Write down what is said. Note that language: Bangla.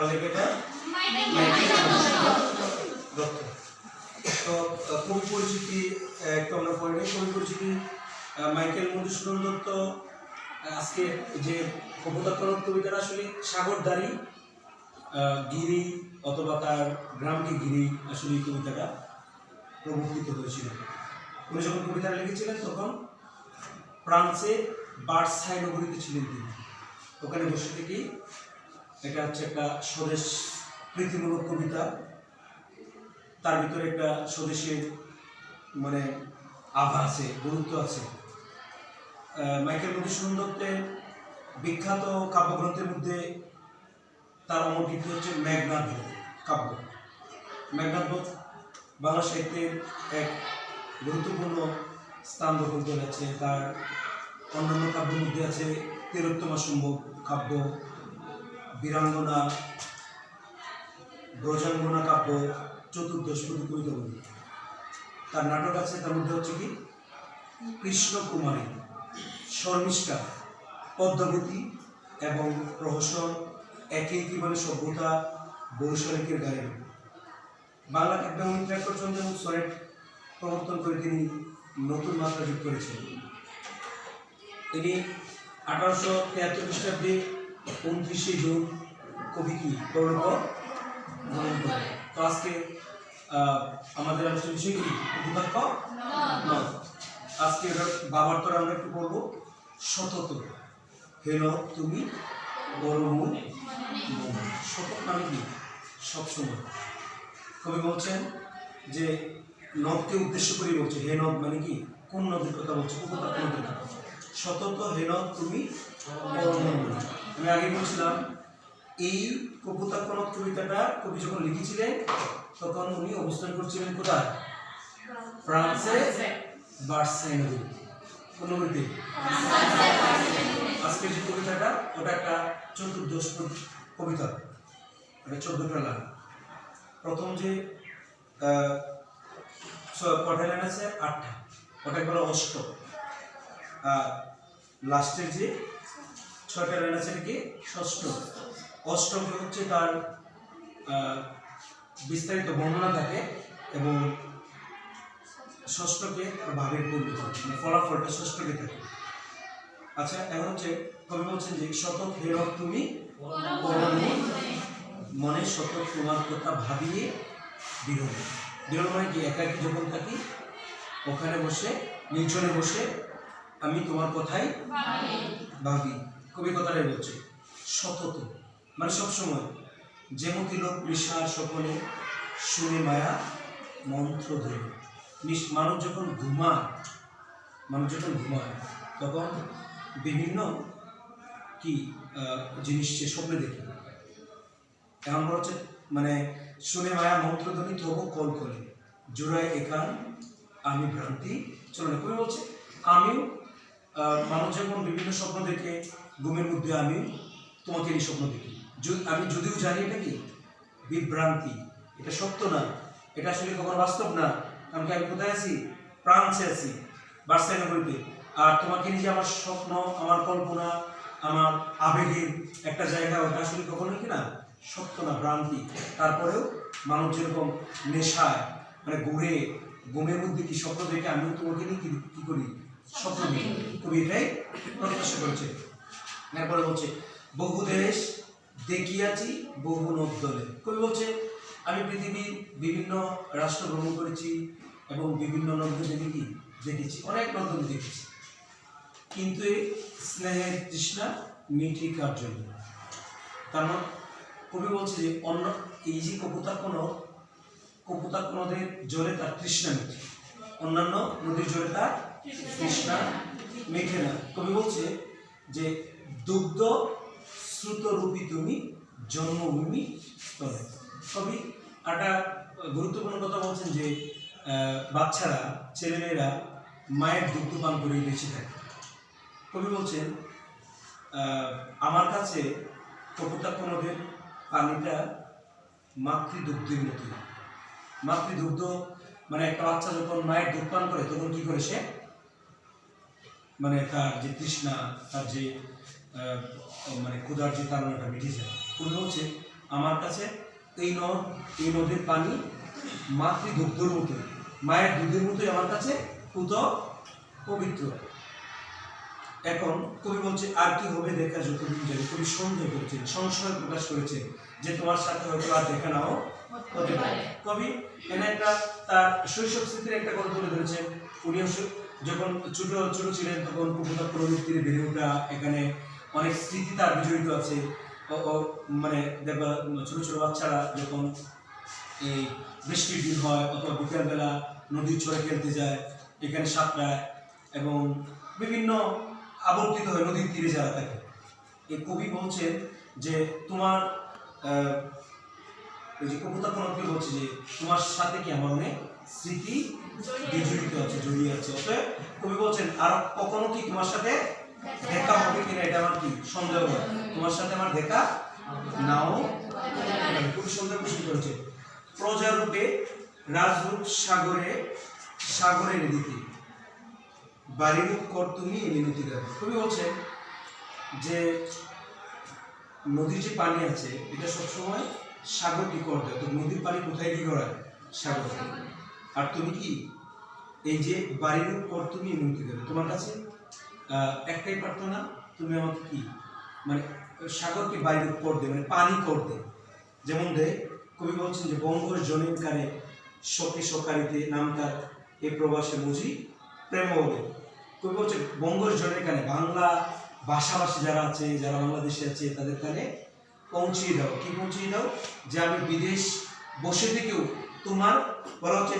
কার দত্ত। তো কবি পরিচিতি, একটু আমরা পড়ে পরিচিতি মাইকেল মধুসূদন দত্ত আজকে যে কপোতাক্ষর কবিতাটা আসলে সাগরদারি গিরি অথবা তার গ্রামকে গিরি আসলে এই কবিতাটা প্রবর্তিত হয়েছিল। উনি যখন কবিতাটা লিখেছিলেন, তখন ফ্রান্সে বার্সাই নগরীতে ছিলেন তিনি। ওখানে বসে থেকেই এটা হচ্ছে একটা স্বদেশ প্রীতিমূলক কবিতা। তার ভিতরে একটা স্বদেশের মানে আভা আছে, গুরুত্ব আছে। মাইকেল মধুসূদন দত্তের বিখ্যাত কাব্যগ্রন্থের মধ্যে তার অমরকীর্তি হচ্ছে মেঘনাথ কাব্য। মেঘনাথ বাংলা সাহিত্যের এক গুরুত্বপূর্ণ স্থান দখল করে আছে। তার অন্যান্য কাব্যের মধ্যে আছে তেরোত্তমা সম্ভব কাব্য। বীরাঙ্গনা ব্রজাঙ্গনা কাব্য চতুর্দশপতি কবিতা বলি তার নাটক আছে, তার মধ্যে হচ্ছে কি? কৃষ্ণ কুমারী শর্মিষ্ঠা, পদ্মাবতী এবং প্রহসন একে একই মানে সভ্যতা, বৈশালিকের গায়ে। বাংলা কাব্যাঙ্গন ত্যাগচন্দ্র এবং সনেট প্রবর্তন করে তিনি নতুন মাত্রা যোগ করেছেন। তিনি আঠারোশো তিয়াত্তর খ্রিস্টাব্দে উনত্রিশে জুন কবি কি? প্রণব গ্রহণ করেন তো আজকে আমাদের আলোচনা বিষয় কি? নয় আজকে বাবার তোরা আমরা একটু বলব সতত। হেন তুমি মন। সতত মানে কি? সবসময়। কবি বলছেন যে নদকে উদ্দেশ্য করে বলছে। হে নদ মানে কি? কোন নদীর কথা বলছে? উপত্যকা নদীর কথা সতত হে নদ তুমি পরমঙ্গল। আমি আগে বলছিলাম, এই কপুতাক্ষণক কবিতাটা কবি যখন লিখেছিলেন, তখন উনি অবস্থান করছিলেন কোথায়? ফ্রান্সে বার্সাই নদী কোন নদীতে আজকের যে কবিতাটা, ওটা একটা চতুর্দশ কবিতা। এটা চোদ্দটা লাইন। প্রথম যে কটা লাইন আছে? আটটা। ওটা বলে অষ্ট। লাস্টের যে ছয়টা লাইন আছে কি? ষষ্ঠ। অষ্টকে হচ্ছে তার বিস্তারিত বর্ণনা থাকে এবং ষষ্ঠকে ভাবের পূর্ণ মানে ফলাফলটা ষষ্ঠকে থাকে। আচ্ছা এখন হচ্ছে কবি বলছেন যে শতক হেরক তুমি মনে শতক তোমার কথা ভাবিয়ে বিরল বিরল মানে কি একাকি যখন থাকি ওখানে বসে নির্জনে বসে আমি তোমার কথাই ভাবি। কবি কথাটাই বলছে, সতত। মানে সবসময় যেমতি লোক নিশার সকলে শুনে মায়া, মন্ত্র ধরে। নিশ- মানুষ যখন ঘুমায়, মানুষ যখন ঘুমায়, তখন বিভিন্ন কি জিনিস সে স্বপ্নে দেখে। এমন হচ্ছে মানে শুনে মায়া, মন্ত্র মন্ত্রধ্বনি তবু কল করে, জোড়ায় একান, আমি ভ্রান্তি। চলে কবি বলছে, আমিও মানুষ যখন বিভিন্ন স্বপ্ন দেখে, ঘুমের মধ্যে আমি তোমাকে এই স্বপ্ন দেখি। আমি যদিও জানি এটা কি? বিভ্রান্তি। এটা সত্য না। এটা আসলে কখনো বাস্তব না। কারণ কি আমি কোথায় আছি? ফ্রান্সে আছি বার্সাই নগরীতে আর তোমাকে নিয়ে আমার স্বপ্ন, আমার কল্পনা, আমার আবেগের একটা জায়গা, ওটা আসলে কখনো কি না? সত্য না, ভ্রান্তি। তারপরেও মানুষ যেরকম নেশায় মানে ঘুরে, ঘুমের মধ্যে কি স্বপ্ন দেখে আমিও তোমাকে নিয়ে কি করি? দেখি কবি এটাই প্রত্যাশা করেছে। এরপরে বলছে, বহু দেশ দেখিয়াছি, বহু নদ দলে। কবি বলছে, আমি পৃথিবীর বিভিন্ন রাষ্ট্র ভ্রমণ করেছি এবং বিভিন্ন নদী দেখি দেখেছি। অনেক নদী দেখেছি। কিন্তু এই স্নেহের তৃষ্ণা মিটি কার জন্য? তার মানে কবি বলছে যে, অন্য এই যে কপুতাক্ষণ কপুতাক্ষণদের জলে তার তৃষ্ণা মিটে অন্যান্য নদীর জলে তার তৃষ্ণা মেখে না কবি বলছে যে, দুগ্ধ শ্রুতরূপী তুমি, জন্মভূমি স্তরে কবি একটা গুরুত্বপূর্ণ কথা বলছেন যে বাচ্চারা, ছেলেমেয়েরা মায়ের দুগ্ধ পান করে বেঁচে থাকে। কবি বলছেন আমার কাছে কপুতাক্ষ নদের পানিটা মাতৃদুগ্ধের মতো মাতৃদুগ্ধ মানে একটা বাচ্চা যখন মায়ের দুধ পান করে, তখন কি করে সে মানে তার যে তৃষ্ণা তার যে মানে ক্ষুধার যে তাড়নাটা মিটে যায়। কবি বলছে আমার কাছে এই নদ এই নদীর পানি মাতৃদুগ্ধর মতো মায়ের দুধের মতোই আমার কাছে পুত পবিত্র। এখন কবি বলছে আর কি হবে দেখা যতদিন যাবে? কবি সন্দেহ করেছেন সংশয় প্রকাশ করেছে যে তোমার সাথে হয়তো আর দেখা নাও হতে পারে। কবি এখানে একটা তার শৈশব স্মৃতির একটা কথা তুলে ধরেছেন। উনিও স- যখন ছোট ছোট ছিলেন, তখন কবিতা প্রবৃত্তির বেড়ে ওঠা এখানে অনেক স্মৃতি তার বিজড়িত আছে। মানে দেখবা, ছোট ছোট বাচ্চারা যখন এই বৃষ্টির দিন হয় অথবা বিকেলবেলা নদীর চরে খেলতে যায়, এখানে সাঁতরায় এবং বিভিন্ন আবর্তিত হয় নদীর তীরে যারা থাকে। এই কবি বলছেন যে তোমার ওই যে কবিতা প্রণবকে বলছে যে তোমার সাথে কি আমার অনেক স্মৃতি বিজড়িত আছে, জড়িয়ে আছে। অতএব কবি বলছেন, আর কখনো কি তোমার সাথে দেখা হবে কিনা এটা আমার কি সন্দেহ তোমার সাথে আমার দেখা নাও। খুব সুন্দর প্রশ্ন করেছে, প্রজারূপে রাজরূপ সাগরে সাগরের দিকে বাড়িরূপ কর তুমি মিনতি দেবে কবি বলছে যে নদীর যে পানি আছে, এটা সবসময় সাগরকে কর দেয়। তো নদীর পানি কোথায় কি করায়? সাগর। আর তুমি কি এই যে বাড়ির উপর তুমি মিনতি দেবে তোমার কাছে একটাই প্রার্থনা, তুমি আমাকে কি মানে সাগরকে বাড়িরূপ উপর দে মানে পানি কর দে। যেমন দেয় কবি বলছেন যে, বঙ্গর জনিম কারে শোকে সকারিতে নামকার এ প্রবাসে মুজি প্রেম বলে কবি বলছে বঙ্গর জনের কানে বাংলা ভাষাভাষী যারা আছে, যারা বাংলাদেশে আছে, তাদের কানে পৌঁছিয়ে দাও। কি পৌঁছিয়ে দাও? যে আমি বিদেশ বসে থেকেও তোমার বলা হচ্ছে